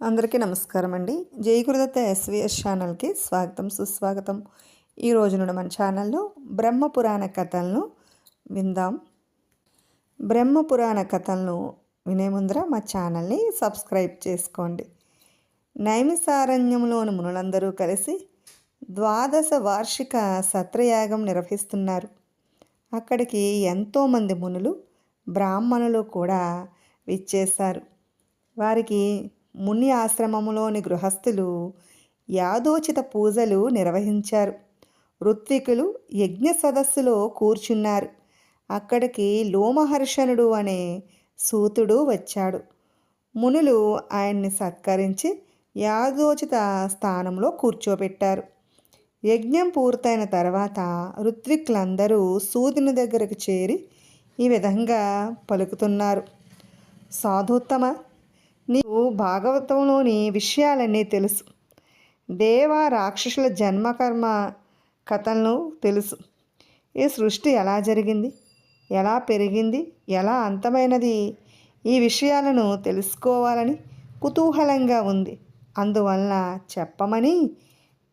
అందరికీ నమస్కారం అండి జై గురుదత్త ఎస్విఎస్ ఛానల్కి స్వాగతం సుస్వాగతం. ఈ రోజు నుండి మన ఛానల్లో బ్రహ్మ పురాణ కథలను విందాం. బ్రహ్మ పురాణ కథలను వినే ముందర మా ఛానల్ని సబ్స్క్రైబ్ చేసుకోండి. నైమిసారణ్యంలోని మునులందరూ కలిసి ద్వాదశ వార్షిక సత్రయాగం నిర్వహిస్తున్నారు. అక్కడికి ఎంతోమంది మునులు బ్రాహ్మణులు కూడా విచ్చేశారు. వారికి ముని ఆశ్రమములోని గృహస్థులు యాదోచిత పూజలు నిర్వహించారు. ఋత్వికులు యజ్ఞ సదస్సులో కూర్చున్నారు. అక్కడికి లోమహర్షణుడు అనే సూతుడు వచ్చాడు. మునులు ఆయన్ని సత్కరించి యాదోచిత స్థానంలో కూర్చోబెట్టారు. యజ్ఞం పూర్తయిన తర్వాత ఋత్విక్లందరూ సూదిని దగ్గరకు చేరి ఈ విధంగా పలుకుతున్నారు. సాధుత్తమ నీకు భాగవతంలోని విషయాలన్నీ తెలుసు. దేవ రాక్షసుల జన్మకర్మ కథలను తెలుసు. ఈ సృష్టి ఎలా జరిగింది? ఎలా పెరిగింది? ఎలా అంతమైనది? ఈ విషయాలను తెలుసుకోవాలని కుతూహలంగా ఉంది. అందువలన చెప్పమని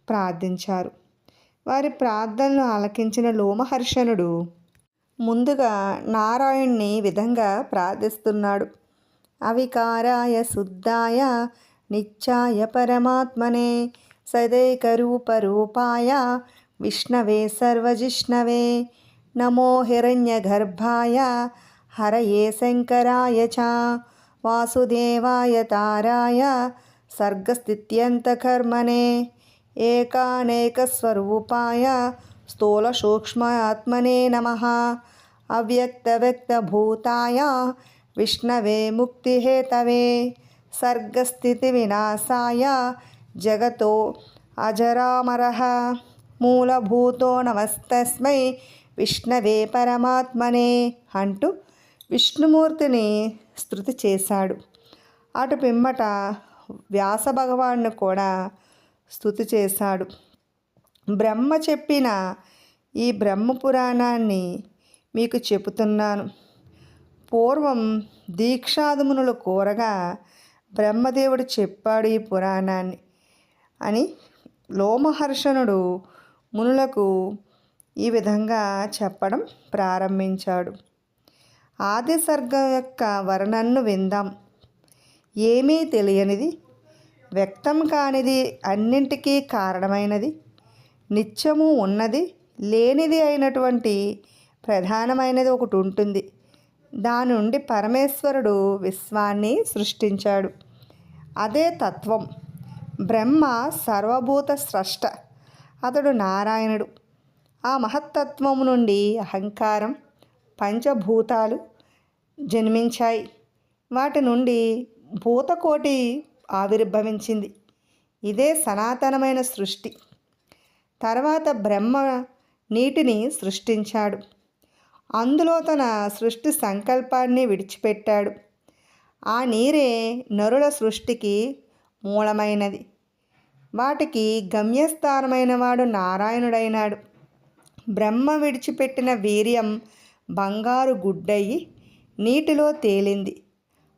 ప్రార్థించారు. వారి ప్రార్థనలు ఆలకించిన లోమహర్షణుడు ముందుగా నారాయణ్ణి విధంగా ప్రార్థిస్తున్నాడు. अविकाराय शुद्धाय नित्याय परमात्मने, सदैकरूपरूपाय, विष्णवे सर्वजिष्णवे, नमो हिरण्यगर्भाय, हरये शङ्कराय च, वासुदेवाय ताराय, सर्गस्थित्यन्तकर्मणे, एकानेकस्वरूपाय, स्थूलसूक्ष्मात्मने नमः, अव्यक्तव्यक्तभूताय విష్ణవే ముక్తిహేతవే సర్గస్థితివినాశాయ జగతో అజరామర. మూలభూతో నమస్తస్మై విష్ణవే పరమాత్మనే అంటూ విష్ణుమూర్తిని స్థుతి చేశాడు. అటు పిమ్మట వ్యాస భగవాను కూడా స్థుతి చేశాడు. బ్రహ్మ చెప్పిన ఈ బ్రహ్మ పురాణాన్ని మీకు చెబుతున్నాను. పూర్వం దీక్షాదమునులు కోరగా బ్రహ్మదేవుడు చెప్పాడు ఈ పురాణాన్ని. అని లోమహర్షణుడు మునులకు ఈ విధంగా చెప్పడం ప్రారంభించాడు. ఆది సర్గం యొక్క వర్ణన్ను విందాం. ఏమీ తెలియనిది వ్యక్తం కానిది అన్నింటికీ కారణమైనది నిత్యము ఉన్నది లేనిది అయినటువంటి ప్రధానమైనది ఒకటి ఉంటుంది. దాని నుండి పరమేశ్వరుడు విశ్వాన్ని సృష్టించాడు. అదే తత్వం. బ్రహ్మ సర్వభూత స్రష్ట. అతడు నారాయణుడు. ఆ మహత్తత్వం నుండి అహంకారం పంచభూతాలు జన్మించాయి. వాటి నుండి భూతకోటి ఆవిర్భవించింది. ఇదే సనాతనమైన సృష్టి. తర్వాత బ్రహ్మ నీటిని సృష్టించాడు. అందులో తన సృష్టి సంకల్పాన్ని విడిచిపెట్టాడు. ఆ నీరే నరుల సృష్టికి మూలమైనది. వాటికి గమ్యస్థానమైన వాడు నారాయణుడైనాడు. బ్రహ్మ విడిచిపెట్టిన వీర్యం బంగారు గుడ్డయి నీటిలో తేలింది.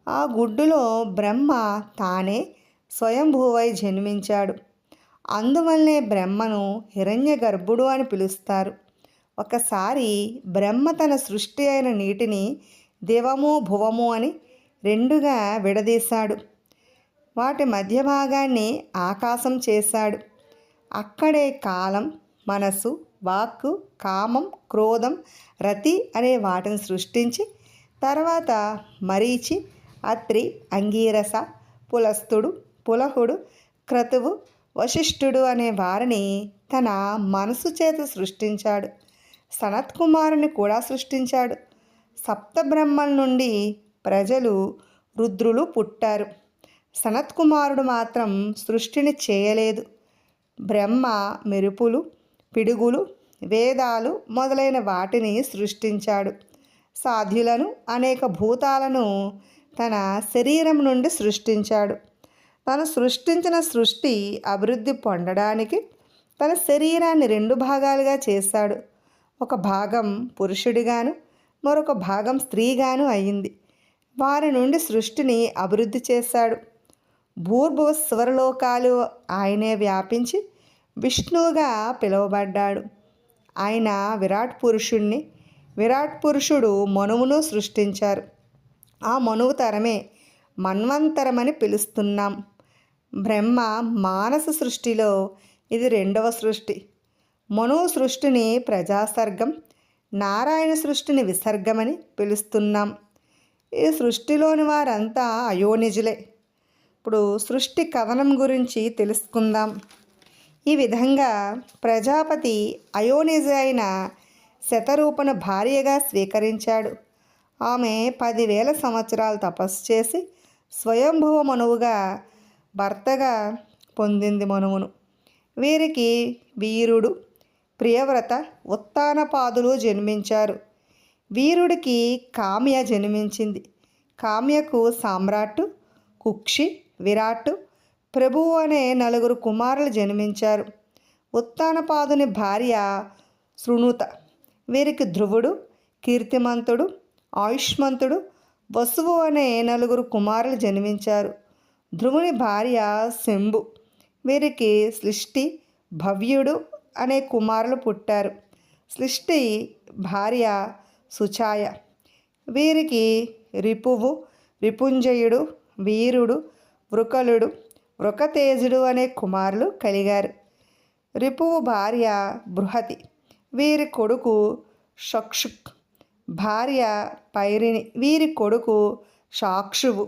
ఆ గుడ్డులో బ్రహ్మ తానే స్వయంభూవై జన్మించాడు. అందువల్లనే బ్రహ్మను హిరణ్య గర్భుడు అని పిలుస్తారు. ఒకసారి బ్రహ్మ తన సృష్టి అయిన నీటిని దివము భువము అని రెండుగా విడదీశాడు. వాటి మధ్య భాగాన్ని ఆకాశం చేశాడు. అక్కడే కాలం మనసు వాక్కు కామం క్రోధం రతి అనే వాటిని సృష్టించి తర్వాత మరీచి అత్రి అంగీరస పులస్తుడు పులహుడు క్రతువు వశిష్ఠుడు అనే వారిని తన మనసు చేత సృష్టించాడు. సనత్ కుమారుని కూడా సృష్టించాడు. సప్తబ్రహ్మల నుండి ప్రజలు రుద్రులు పుట్టారు. సనత్ కుమారుడు మాత్రం సృష్టిని చేయలేదు. బ్రహ్మ మెరుపులు పిడుగులు వేదాలు మొదలైన వాటిని సృష్టించాడు. సాధ్యులను అనేక భూతాలను తన శరీరం నుండి సృష్టించాడు. తను సృష్టించిన సృష్టి అభివృద్ధి పొందడానికి తన శరీరాన్ని రెండు భాగాలుగా చేశాడు. ఒక భాగం పురుషుడిగాను మరొక భాగం స్త్రీగాను అయింది. వారి నుండి సృష్టిని అభివృద్ధి చేశాడు. భూర్భువ స్వరలోకాలు ఆయనే వ్యాపించి విష్ణువుగా పిలువబడ్డాడు. ఆయన విరాట్ పురుషుణ్ణి విరాట్ పురుషుడు మనువును సృష్టించారు. ఆ మనువు తరమే మన్వంతరమని పిలుస్తున్నాం. బ్రహ్మ మానస సృష్టిలో ఇది రెండవ సృష్టి. మనో సృష్టిని ప్రజాసర్గం నారాయణ సృష్టిని విసర్గమని పిలుస్తున్నాం. ఈ సృష్టిలోని వారంతా అయోనిజులే. ఇప్పుడు సృష్టి కథనం గురించి తెలుసుకుందాం. ఈ విధంగా ప్రజాపతి అయోనిజ అయిన శతరూపణ భార్యగా స్వీకరించాడు. ఆమె పదివేల సంవత్సరాలు తపస్సు చేసి స్వయంభువ మనువుగా భర్తగా పొందింది మనువును. వీరికి వీరుడు ప్రియవ్రత ఉత్తానపాదులు జన్మించారు. వీరుడికి కామ్య జన్మించింది. కామ్యకు సామ్రాట్ కుక్షి విరాట్ ప్రభువు అనే నలుగురు కుమారులు జన్మించారు. ఉత్తానపాదుని భార్య శృణుత. వీరికి ధ్రువుడు కీర్తిమంతుడు ఆయుష్మంతుడు వసువు అనే నలుగురు కుమారులు జన్మించారు. ధ్రువుని భార్య శంభు. వీరికి సృష్టి భవ్యుడు అనే కుమారులు పుట్టారు. సృష్టి భార్య సుచాయ. వీరికి రిపువు రిపుంజయుడు వీరుడు వృకలుడు వృకతేజుడు అనే కుమారులు కలిగారు. రిపువు భార్య బృహతి వీరి కొడుకు షక్షుక్ భార్య పైరిని వీరి కొడుకు సాక్షువు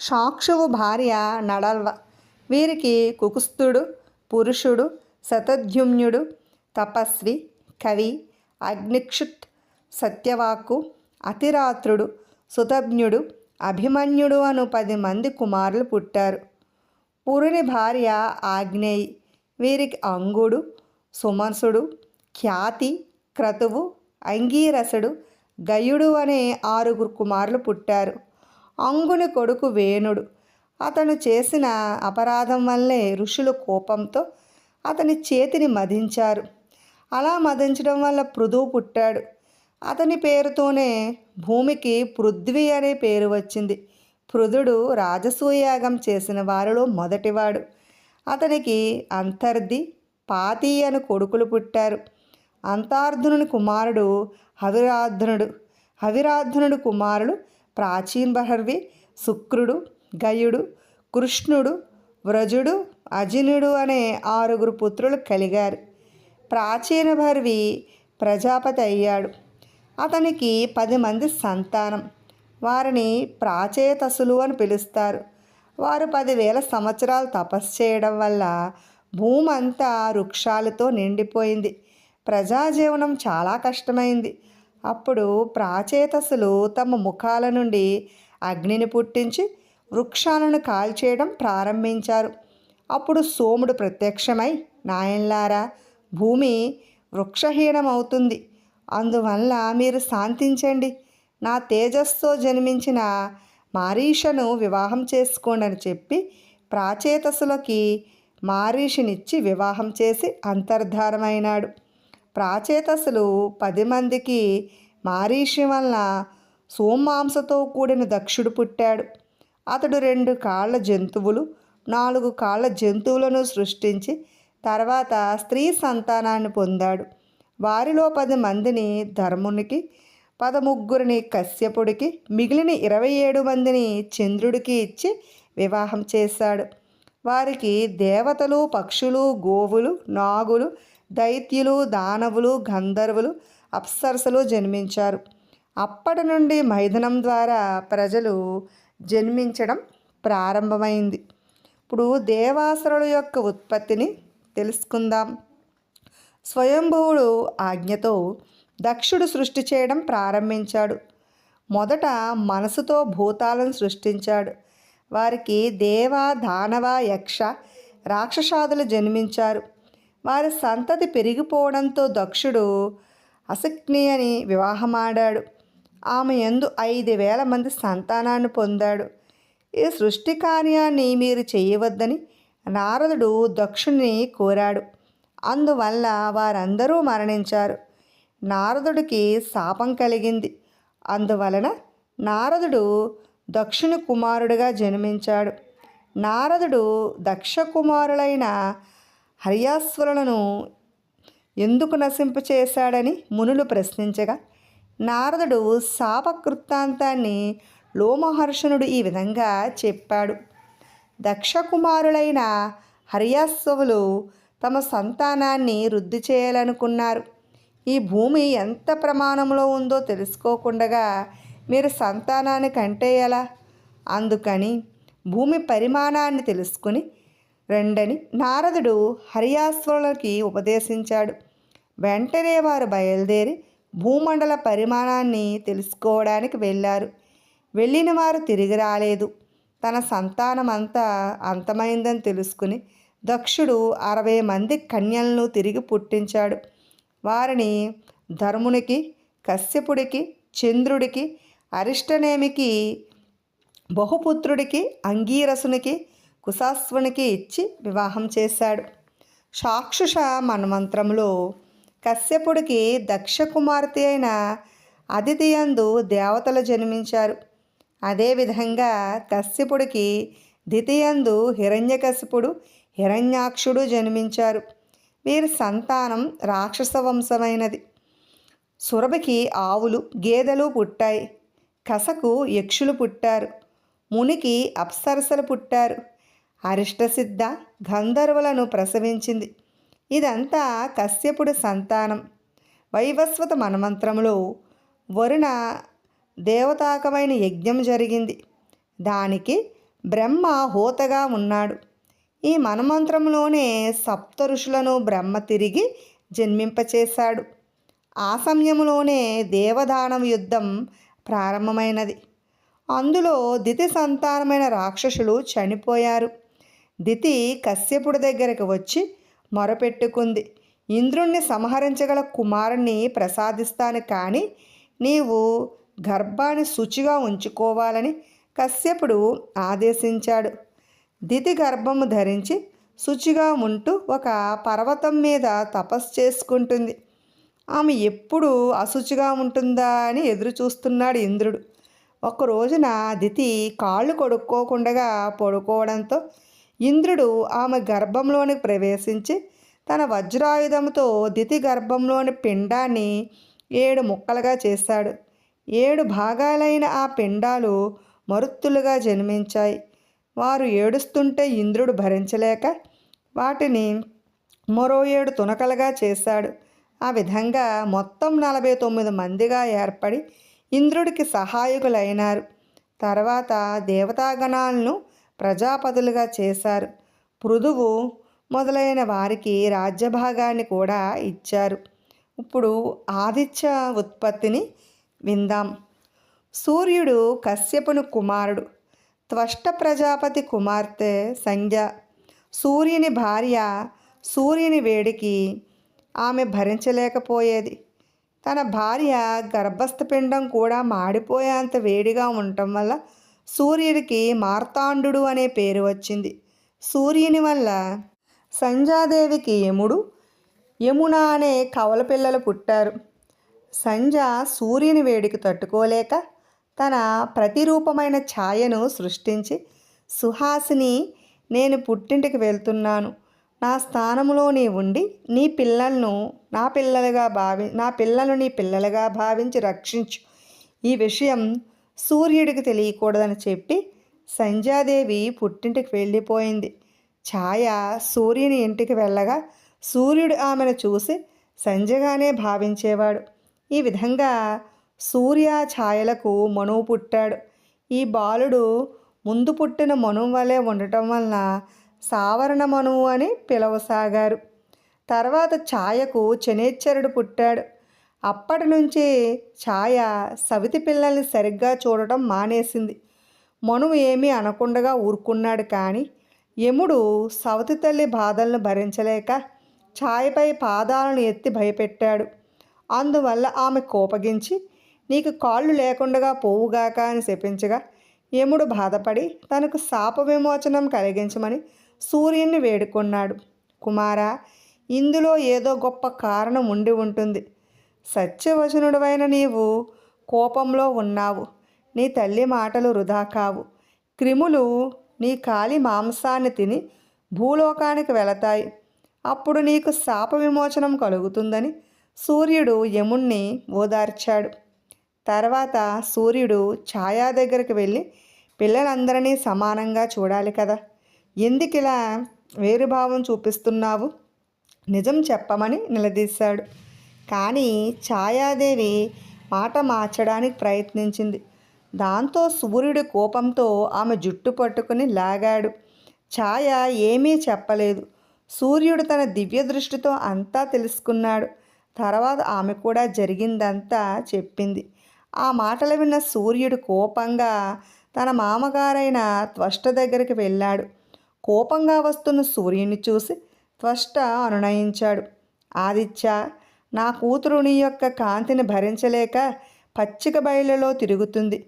సాక్షువు భార్య నడల్వ వీరికి కుకుస్తుడు పురుషుడు శతద్యుమ్నుడు తపస్వి కవి అగ్నిక్షుత్ సత్యవాకు అతిరాత్రుడు సుతజ్ఞుడు అభిమన్యుడు అను పది మంది కుమారులు పుట్టారు. పురుని భార్య ఆగ్నేయి వీరికి అంగుడు సుమసుడు ఖ్యాతి క్రతువు అంగీరసుడు గయుడు అనే ఆరుగురు కుమారులు పుట్టారు. అంగుని కొడుకు వేణుడు. అతను చేసిన అపరాధం వల్లే ఋషులు కోపంతో అతని చేతిని మదించారు అలా మదించడం వల్ల పృథువు పుట్టాడు. అతని పేరుతోనే భూమికి పృథ్వీ అనే పేరు వచ్చింది. పృథుడు రాజసూయాగం చేసిన వారిలో మొదటివాడు. అతనికి అంతర్ది పాతి అని కొడుకులు పుట్టారు. అంతార్ధునుని కుమారుడు హవిరార్ధనుడు హవిరార్ధనుడు కుమారుడు ప్రాచీన్ బహర్వి శుక్రుడు గయుడు కృష్ణుడు వ్రజుడు అజిలుడు అనే ఆరుగురు పుత్రులు కలిగారు. ప్రాచీన భర్వి ప్రజాపతి అయ్యాడు. అతనికి పది మంది సంతానం. వారిని ప్రాచేతసులు అని పిలుస్తారు. వారు పదివేల సంవత్సరాలు తపస్సు చేయడం వల్ల భూమి అంతా వృక్షాలతో నిండిపోయింది. ప్రజాజీవనం చాలా కష్టమైంది. అప్పుడు ప్రాచేతసులు తమ ముఖాల నుండి అగ్నిని పుట్టించి వృక్షాలను కాల్చేయడం ప్రారంభించారు. అప్పుడు సోముడు ప్రత్యక్షమై నాయన్లారా భూమి వృక్షహీనమవుతుంది. అందువల్ల మీరు శాంతించండి. నా తేజస్తో జన్మించిన మారీషను వివాహం చేసుకోండి అని చెప్పి ప్రాచేతసులకి మారీషినిచ్చి వివాహం చేసి అంతర్ధారమైనాడు ప్రాచేతసులు పది మందికి మారీషి వలన సోమాంసతో కూడిన దక్షుడు పుట్టాడు. అతడు రెండు కాళ్ళ జంతువులు నాలుగు కాళ్ళ జంతువులను సృష్టించి తర్వాత స్త్రీ సంతానాన్ని పొందాడు. వారిలో పది మందిని ధర్మునికి పదముగ్గురిని కశ్యపుడికి మిగిలిన ఇరవై ఏడు మందిని చంద్రుడికి ఇచ్చి వివాహం చేశాడు. వారికి దేవతలు పక్షులు గోవులు నాగులు దైత్యులు దానవులు గంధర్వులు అప్సరసలు జన్మించారు. అప్పటి నుండి మైథునం ద్వారా ప్రజలు జన్మించడం ప్రారంభమైంది. ఇప్పుడు దేవాసురుల యొక్క ఉత్పత్తిని తెలుసుకుందాం. స్వయంభువుడు ఆజ్ఞతో దక్షుడు సృష్టి చేయడం ప్రారంభించాడు. మొదట మనసుతో భూతాలను సృష్టించాడు. వారికి దేవ దానవ యక్ష రాక్షసాదులు జన్మించారు. వారి సంతతి పెరిగిపోవడంతో దక్షుడు అసక్ని అని వివాహమాడాడు. ఆమె ఎందు ఐదు వేల మంది సంతానాన్ని పొందాడు. ఈ సృష్టి కార్యాన్ని మీరు చేయవద్దని నారదుడు దక్షుణ్ణి కోరాడు. అందువల్ల వారందరూ మరణించారు. నారదుడికి శాపం కలిగింది. అందువలన నారదుడు దక్షిణ కుమారుడిగా జన్మించాడు. నారదుడు దక్ష కుమారులైన హరియాశ్వరులను ఎందుకు నశింపచేశాడని మునులు ప్రశ్నించగా నారదుడు శాప కృత్తాంతాన్ని లోమహర్షణుడు ఈ విధంగా చెప్పాడు. దక్షకుమారులైన హర్యాశ్వవులు తమ సంతానాన్ని వృద్ధి చేయాలనుకున్నారు. ఈ భూమి ఎంత ప్రమాణంలో ఉందో తెలుసుకోకుండా మీరు సంతానాన్ని కంటే ఎలా? అందుకని భూమి పరిమాణాన్ని తెలుసుకుని రెండని నారదుడు హరియాశ్వరులకి ఉపదేశించాడు. వెంటనే వారు బయలుదేరి భూమండల పరిమాణాన్ని తెలుసుకోవడానికి వెళ్ళారు. వెళ్ళిన వారు తిరిగి రాలేదు. తన సంతానం అంతా అంతమైందని తెలుసుకుని దక్షుడు అరవై మంది కన్యలను తిరిగి పుట్టించాడు. వారిని ధర్మునికి కశ్యపుడికి చంద్రుడికి అరిష్టనేమికి బహుపుత్రుడికి అంగీరసునికి కుశాస్వునికి ఇచ్చి వివాహం చేశాడు. సాక్షుష మన్మంత్రంలో కశ్యపుడికి దక్ష కుమార్తె అయిన అదితియందు దేవతలు జన్మించారు. అదేవిధంగా కశ్యపుడికి ద్వితీయందు హిరణ్యకశిపుడు హిరణ్యాక్షుడు జన్మించారు. వీరి సంతానం రాక్షస వంశమైనది. సురభికి ఆవులు గేదెలు పుట్టాయి. కసకు యక్షులు పుట్టారు. మునికి అప్సరసలు పుట్టారు. అరిష్టసిద్ధ గంధర్వులను ప్రసవించింది. ఇదంతా కశ్యపుడి సంతానం. వైవస్వత మనమంత్రంలో వరుణ దేవతాకమైన యజ్ఞం జరిగింది. దానికి బ్రహ్మ హోతగా ఉన్నాడు. ఈ మనమంత్రంలోనే సప్త ఋషులను బ్రహ్మ తిరిగి జన్మింపచేశాడు. ఆ సమయంలోనే దేవదానం యుద్ధం ప్రారంభమైనది. అందులో దితి సంతానమైన రాక్షసులు చనిపోయారు. దితి కశ్యపుడి దగ్గరకు వచ్చి మొరపెట్టుకుంది. ఇంద్రుణ్ణి సంహరించగల కుమారుణ్ణి ప్రసాదిస్తాను కానీ నీవు గర్భాన్ని శుచిగా ఉంచుకోవాలని కశ్యపుడు ఆదేశించాడు. దితి గర్భము ధరించి శుచిగా ఉంటూ ఒక పర్వతం మీద తపస్సు చేసుకుంటుంది. ఆమె ఎప్పుడు అశుచిగా ఉంటుందా అని ఎదురు చూస్తున్నాడు ఇంద్రుడు. ఒక రోజున దితి కాళ్ళు కొడుక్కోకుండా పడుకోవడంతో ఇంద్రుడు ఆమె గర్భంలోనికి ప్రవేశించి తన వజ్రాయుధంతో దితి గర్భంలోని పిండాన్ని ఏడు ముక్కలుగా చేశాడు. ఏడు భాగాలైన ఆ పిండాలు మరుత్తులుగా జన్మించాయి. వారు ఏడుస్తుంటే ఇంద్రుడు భరించలేక వాటిని మరో ఏడు తునకలుగా చేశాడు. ఆ విధంగా మొత్తం నలభై తొమ్మిది మందిగా ఏర్పడి ఇంద్రుడికి సహాయకులైనారు. తర్వాత దేవతాగణాలను ప్రజాపతులుగా చేశారు. పృథువు మొదలైన వారికి రాజ్యభాగాన్ని కూడా ఇచ్చారు. ఇప్పుడు ఆదిత్య ఉత్పత్తిని విందాం. సూర్యుడు కశ్యపును కుమారుడు. త్వష్ట ప్రజాపతి కుమార్తె సంధ్య. సూర్యుని భార్య సూర్యుని వేడికి ఆమె భరించలేకపోయేది. తన భార్య గర్భస్థ పిండం కూడా మాడిపోయేంత వేడిగా ఉండటం వల్ల సూర్యుడికి మార్తాండు అనే పేరు వచ్చింది. సూర్యుని వల్ల సంజాదేవికి యముడు. యమున అనే కవల పిల్లలు పుట్టారు. సంజ సూర్యుని వేడికి తట్టుకోలేక తన ప్రతిరూపమైన ఛాయను సృష్టించి సుహాసిని నేను పుట్టింటికి వెళ్తున్నాను. నా స్థానంలో నీ ఉండి నీ పిల్లలను నా పిల్లలుగా భావి నా పిల్లలు నీ పిల్లలుగా భావించి రక్షించు. ఈ విషయం సూర్యుడికి తెలియకూడదని చెప్పి సంధ్యాదేవి పుట్టింటికి వెళ్ళిపోయింది. ఛాయ సూర్యుని ఇంటికి వెళ్ళగా సూర్యుడు ఆమెను చూసి సంజగానే భావించేవాడు. ఈ విధంగా సూర్య ఛాయలకు మనువు పుట్టాడు. ఈ బాలుడు ముందు పుట్టిన మనువు వలె ఉండటం వలన సావరణ మనువు అని పిలవసాగారు. తర్వాత ఛాయకు చెనేచ్చరుడు పుట్టాడు. అప్పటి నుంచి ఛాయ సవితి పిల్లల్ని సరిగ్గా చూడటం మానేసింది. మనువు ఏమీ అనకుండగా ఊరుకున్నాడు కానీ యముడు సవతి తల్లి బాధలను భరించలేక ఛాయపై పాదాలను ఎత్తి భయపెట్టాడు. అందువల్ల ఆమె కోపగించి నీకు కాళ్ళు లేకుండా పోవుగాక అని శపించగా యముడు బాధపడి తనకు శాప విమోచనం కలిగించమని సూర్యుని వేడుకున్నాడు. కుమారా ఇందులో ఏదో గొప్ప కారణం ఉండి ఉంటుంది. సత్యవచనుడవైన నీవు కోపంలో ఉన్నావు. నీ తల్లి మాటలు వృధా కావు. క్రిములు నీ కాలి మాంసాన్ని తిని భూలోకానికి వెళతాయి. అప్పుడు నీకు శాప విమోచనం కలుగుతుందని సూర్యుడు యముణ్ణి ఓదార్చాడు. తర్వాత సూర్యుడు ఛాయా దగ్గరికి వెళ్ళి పిల్లలందరినీ సమానంగా చూడాలి కదా. ఎందుకిలా వేరుభావం చూపిస్తున్నావు? నిజం చెప్పమని నిలదీశాడు. కానీ ఛాయాదేవి మాట మార్చడానికి ప్రయత్నించింది. దాంతో సూర్యుడి కోపంతో ఆమె జుట్టు పట్టుకుని లాగాడు. ఛాయ ఏమీ చెప్పలేదు. సూర్యుడు తన దివ్య దృష్టితో అంతా తెలుసుకున్నాడు. తర్వాత ఆమె కూడా జరిగిందంతా చెప్పింది. ఆ మాటలు విన్న సూర్యుడు కోపంగా తన మామగారైన త్వష్ట దగ్గరికి వెళ్ళాడు. కోపంగా వస్తున్న సూర్యుని చూసి త్వష్ట అనునయించాడు. ఆదిత్య నా కూతురు నీ యొక్క కాంతిని భరించలేక పచ్చిక బయలులో తిరుగుతుంది.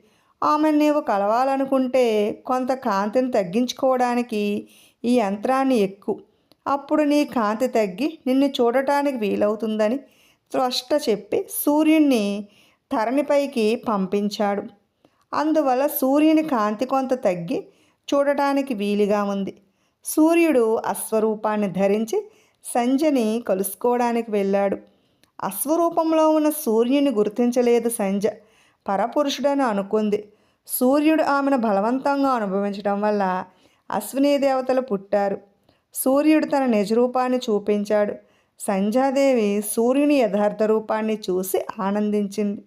ఆమె నీవు కలవాలనుకుంటే కొంత కాంతిని తగ్గించుకోవడానికి ఈ యంత్రాన్ని ఎక్కు. అప్పుడు నీ కాంతి తగ్గి నిన్ను చూడటానికి వీలవుతుందని త్వష్ట చెప్పి సూర్యుణ్ణి ధరణిపైకి పంపించాడు. అందువల్ల సూర్యుని కాంతి కొంత తగ్గి చూడటానికి వీలుగా ఉంది. సూర్యుడు అశ్వరూపాన్ని ధరించి సంజని కలుసుకోవడానికి వెళ్ళాడు. అశ్వరూపంలో ఉన్న సూర్యుని గుర్తించలేదు సంజ. పరపురుషుడని అనుకుంది. సూర్యుడు ఆమెను బలవంతంగా అనుభవించడం వల్ల అశ్విని దేవతలు పుట్టారు. సూర్యుడు తన నిజరూపాన్ని చూపించాడు. సంధ్యాదేవి సూర్యుని యథార్థ రూపాన్ని చూసి ఆనందించింది.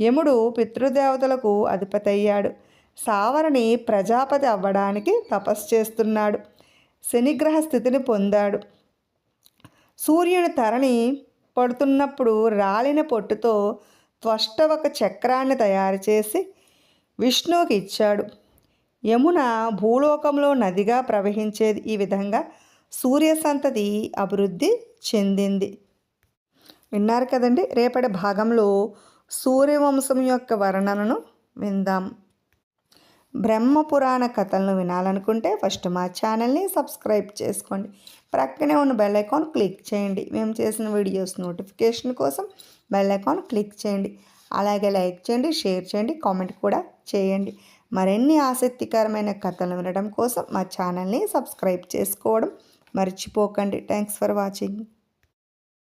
యముడు పితృదేవతలకు అధిపతయ్యాడు. సావరణి ప్రజాపతి అవ్వడానికి తపస్సు చేస్తున్నాడు. శనిగ్రహ స్థితిని పొందాడు. సూర్యుని తరణి పడుతున్నప్పుడు రాలిన పొట్టుతో త్వష్ట ఒక చక్రాన్ని తయారు చేసి విష్ణువుకి ఇచ్చాడు. యమున భూలోకంలో నదిగా ప్రవహించేది ఈ విధంగా సూర్య సంతతి అభివృద్ధి చెందింది. విన్నారు కదండి రేపటి భాగంలో సూర్యవంశం యొక్క వర్ణనను విందాం. బ్రహ్మపురాణ కథలను వినాలనుకుంటే ఫస్ట్ మా ఛానల్ని సబ్స్క్రైబ్ చేసుకోండి. ప్రక్కనే ఉన్న బెల్ ఐకాన్ క్లిక్ చేయండి. మేము చేసిన వీడియోస్ నోటిఫికేషన్ కోసం బెల్ ఐకాన్ క్లిక్ చేయండి. అలాగే లైక్ చేయండి షేర్ చేయండి కామెంట్ కూడా చేయండి. మరిన్ని ఆసక్తికరమైన కథలు వినడం కోసం మా ఛానల్ని సబ్స్క్రైబ్ చేసుకోవడం మర్చిపోకండి. Thanks for watching.